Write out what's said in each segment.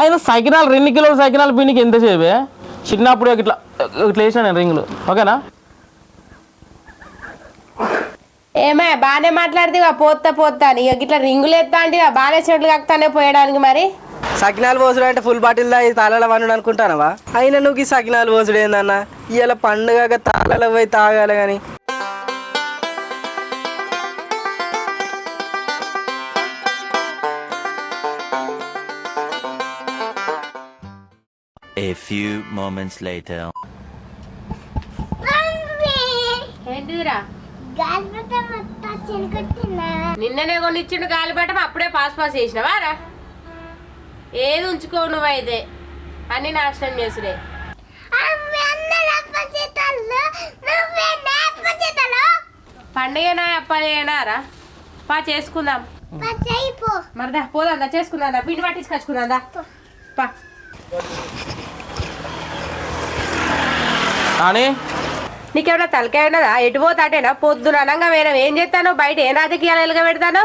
అయినా సైకినాలు రెండు కిలోల సైకినాలు పిండికి ఎంత సేపే చిన్నప్పుడు ఇట్లా ఇట్లా వేసిన నేను రింగులు. ఓకేనా? ఏమే బాగానే మాట్లాడితే పోతా పోతా ఇక ఇట్లా రింగులు ఎత్తా అంటే ఇక బాగానే చెట్లు కక్కుతానే పోయడానికి మరి? సకినాలు పోసుడు అంటే ఫుల్ బాటిల్ దా తాళాల వండు అనుకుంటానవా? అయినా నువ్వు ఈ సకినాలు పోసుడు ఏందన్నా? ఇవాళ పండుగ తాళాల పోయి తాగాలి కానీ A few moments later. ఏంటిదిరా? నిన్ననే కొనిచ్చిండు గాలిపటం అప్పుడే పాస్ పాస్ చేసినవా రా? ఏది ఉంచుకో నువ్వు అయితే అన్ని నాశనం చేసుడే. పండుగనా అప్పలేనా రా? పా చేసుకుందాం. మరిదా పోదాందా చేసుకుందా పిండి పట్టించుకొచ్చుకుందా పా. కానీ నీకేమైనా తలకాయ ఉన్నదా ఎటు పోతాటేనా? పొద్దున అనంగా వేరే ఏం చేస్తాను? బయట ఏం రాజకీయాలు ఎలుగ పెడతాను?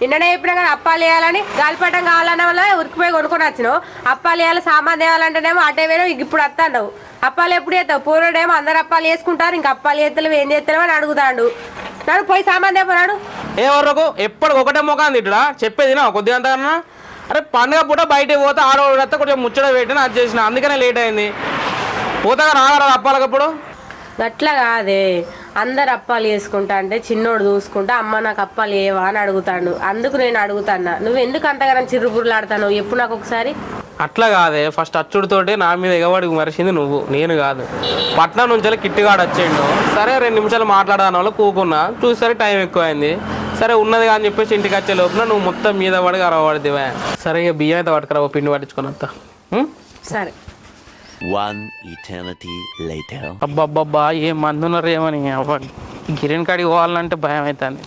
నిన్ననే చెప్పినా కదా అప్పాలు వేయాలని గాలిపటం కావాలన్న వల్ల ఉరికిపోయి కొనుక్కొని వచ్చినావు. అప్పాలు వేయాలి సామాన్ తేవాలంటేనేమో అటే వేరే ఇప్పుడు వస్తాను అప్పాలు ఎప్పుడు చేస్తావు? పూర్వడేమో అందరు అప్పాలు వేసుకుంటారు ఇంకా అప్పాలు చేస్తలేవు ఏం చేస్తలేవు అని అడుగుతాడు. నడు పోయి సామాన్ తేపనాడు ఏ వరకు ఎప్పుడు ఒకటే ముఖం తిట్టుడా చెప్పేది నా కొద్దిగా అంతకన్నా అరే పండుగ పూట బయటికి పోతే ఆడవాళ్ళతో కొంచెం ముచ్చట పెట్టిన అది చేసిన అందుకనే లేట్ అయింది. పోతాగా రాగలరా అప్పాలకప్పుడు అట్లా కాదే. అందరు అప్పాలు చేసుకుంటా అంటే చిన్నోడు చూసుకుంటా అమ్మ నాకు అప్పాలు ఏవా అని అడుగుతాడు. అందుకు నేను అడుగుతాన్నా. నువ్వు ఎందుకు అంతగానం చిరుబుర్లాడతాను ఎప్పుడు నాకు ఒకసారి. అట్లా కాదే. ఫస్ట్ అచ్చుడితోటి నా మీద ఎగవాడికి మరిచింది నువ్వు నేను కాదు. పట్నం నుంచి కిట్టిగాడు వచ్చేయండు. సరే రెండు నిమిషాలు మాట్లాడదాని వల్ల కూకున్నా. చూసరి టైం ఎక్కువైంది. సరే ఉన్నది అని చెప్పేసి ఇంటికి వచ్చే లోపల నువ్వు మొత్తం మీద పడి అరవడిదివే సరే ఇక బియ్యం అయితే పట్టుకురావు పిండి పట్టించుకొని వస్తా. ఉం? సరే. One eternity later. అబ్బబ్బబ్బా ఏం మంది ఉన్నారు ఏమని? అవ్వ గిరిన్ కాడికి పోవాలంటే భయం అవుతుంది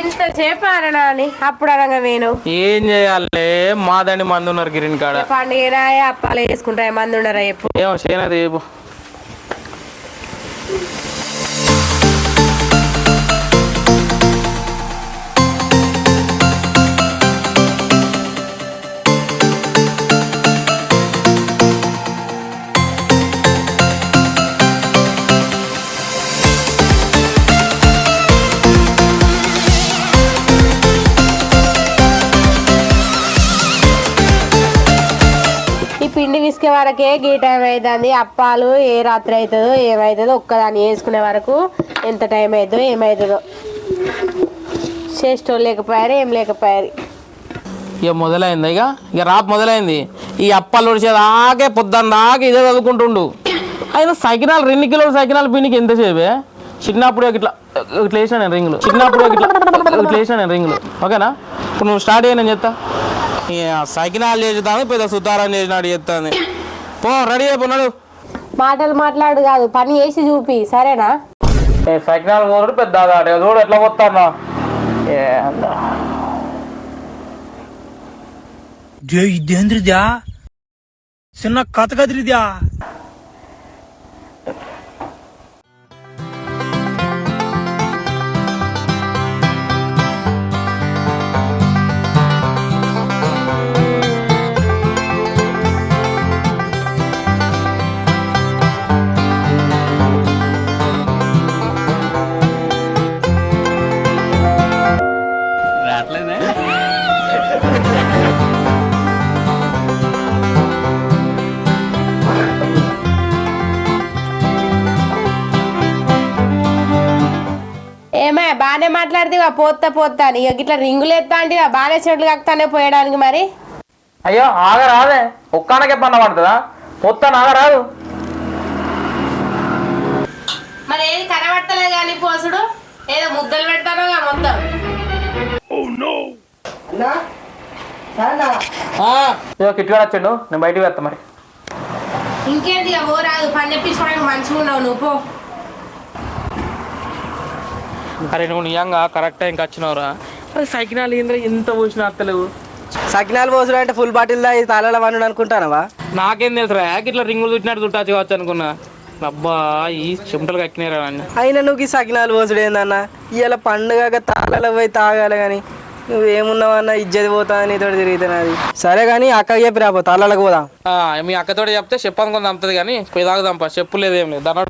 ఇంత చేపారనా అని అప్పుడు అనగా వేను ఏం చేయాలి? మాదండి మంది ఉన్నారు గిరిన్ కాడ. పండుగ అప్పాలు వేసుకుంటా మంది ఉండరా ఎప్పుడు ఏమో చేయనది పిండి విసికే వరకే గీ టైం అవుతుంది అప్పాలు ఏ రాత్రి అవుతుందో ఏమవుతుందో ఒక్కదాన్ని వేసుకునే వరకు ఎంత టైం అవుతుందో ఏమవుతుందో చేసేటోళ్ళు లేకపోయారు ఏం లేకపోయారు. ఇక మొదలైంది ఇక. ఇక రాప్ మొదలైంది. ఈ అప్పాలు ఉడిచేదాకే పొద్దున్న దాకా ఇదే చదువుకుంటుండు. అయినా సైకినాలు రెండు కిలోల సైకినాలు పిండికి ఎంత సేపే చిన్నప్పుడు ఇట్లా ఇట్లా వేసాను నేను రింగులు. చిన్నప్పుడు ఇట్లా ఇట్లా వేసాను నేను రింగులు. ఓకేనా? ఇప్పుడు నువ్వు స్టార్ట్ అయ్యి నేను చెప్తా. సకినాలు చేస్తాను పెద్ద సుతారాన్ని చేసినాడు చెప్తాను పో రెడీ అయిపోయినాడు మాటలు మాట్లాడు కాదు పని చేసి చూపి సరేనా? సకినాలు పోతాడు పెద్ద చూడు ఎట్లా పోతానా ఇదేంద్రిదా చిన్న కథ కదిరిదా మాట్లాడితే పోతా పోతా అని. ఇక ఇట్లా రింగులు ఎత్తా అంటే బాగానే చెట్లు కక్కుతానే పోయడానికి మరి. అయ్యో ఆగరాదే. ఒక్కనకే పన్న పడుతుందా? మొత్తం ఆగరాదు మరి ఏది కనబడతలేదు కానీ పోసుడు? ఏదో ముద్దలు పెడతానో మొత్తం. ఇదో కిట్టుగా వచ్చిండు. నేను బయటికి వెళ్తా మరి. ఇంకేంటి ఇక ఓ రాదు పని చెప్పించుకోవడానికి మంచిగా ఉన్నావు నువ్వు పో. అరే నువ్వు నిజంగా కరెక్ట్ టైంకి వచ్చినావురా? అది సైకినాలు ఏంద్ర ఎంత పోసినా అత్తలేవు సకినాలు పోసుడు అంటే ఫుల్ బాటిల్ దా తాళాల వండు అనుకుంటానవా? నాకేం తెలుసురా ఇట్లా రింగులు చుట్టినట్టు చుట్టాச்சு కావచ్చు అనుకున్నా. అబ్బా ఈ చెమటలు కక్కినారా నన్ను. అయినా నువ్వు ఈ సకినాలు పోసుడు ఏందన్నా? ఇవాళ పండుగ తాళాల పోయి తాగాలి కానీ నువ్వేమున్నావన్నా ఇజ్జతి పోతా నీతో తిరిగితే నాది సరే కానీ అక్కకి చెప్పి రాపో తాళాలకు పోదాం. ఆ, మీ అక్కతోటి చెప్తే చెప్పనుకొని చంపుతుంది కానీ పోయి తాగుదాంపా చెప్పు లేదు ఏం లేదు. దాని